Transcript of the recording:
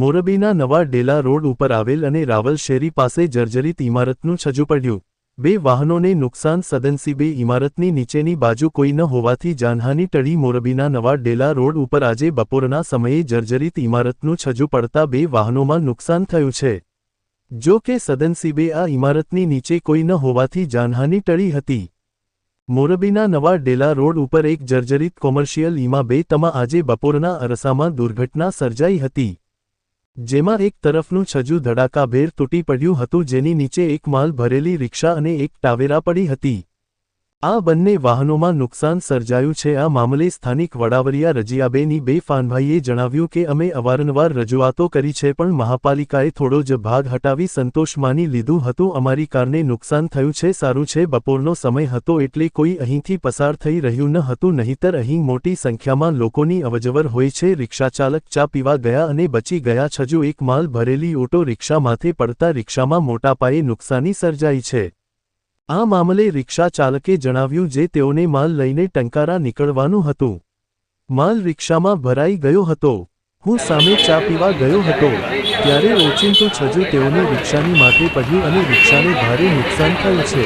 મોરબીના નવા ડેલા રોડ ઉપર આવેલ અને રાવલ શેરી પાસે જર્જરિત ઇમારતનું છજુ પડ્યું બે વાહનોને નુકસાન, સદનસીબે ઇમારતની નીચેની બાજુ કોઈ ન હોવાથી જાનહાની ટળી મોરબીના નવા ડેલા રોડ ઉપર આજે બપોરના સમયે જર્જરિત ઇમારતનું છજુ પડતા બે વાહનોમાં નુકસાન થયું છે. જો કે સદનસીબે આ ઇમારતની નીચે કોઈ ન હોવાથી જાનહાની ટળી હતી. મોરબીના નવા ડેલા રોડ ઉપર એક જર્જરિત કોમર્શિયલ ઇમા બે તમા આજે બપોરના અરસામાં દુર્ઘટના સર્જાઈ હતી. જેમાં એક તરફનું છજુ ધડાકાભેર તૂટી પડ્યું હતું જેની નીચે એક માલ ભરેલી રિક્ષા અને એક ટાવેરા પડી હતી. આ બંને વાહનોમાં નુકસાન સર્જાયું છે. આ મામલે સ્થાનિક વડાવરિયા રજિયાબેની બે ફાનભાઈએ જણાવ્યું કે, અમે અવારનવાર રજૂઆતો કરી છે, પણ મહાપાલિકાએ થોડો જ ભાગ હટાવી સંતોષ માની લીધું હતું. અમારી કારને નુકસાન થયું છે, સારું છે, બપોરનો સમય હતો, એટલે કોઈ અહીંથી પસાર થઈ રહ્યું ન હતું, નહીંતર અહીં મોટી સંખ્યામાં લોકોની અવજવર હોય છે. રિક્ષાચાલક ચા પીવા ગયા અને બચી ગયા છજુ એક માલ ભરેલી ઓટો રિક્ષામાંથી પડતા રિક્ષામાં મોટા પાયે નુકસાની સર્જાઈ છે. આ મામલે રિક્ષા ચાલકે જણાવ્યું જે તેઓને માલ લઈને ટંકારા નીકળવાનું હતું. માલ રિક્ષામાં ભરાઈ ગયો હતો. હું સામે ચા પીવા ગયો હતો. ત્યારે ઓચિંતું છજુ તેઓને રિક્ષાની માથે પડ્યું અને રિક્ષાને ભારે નુકસાન થયું છે.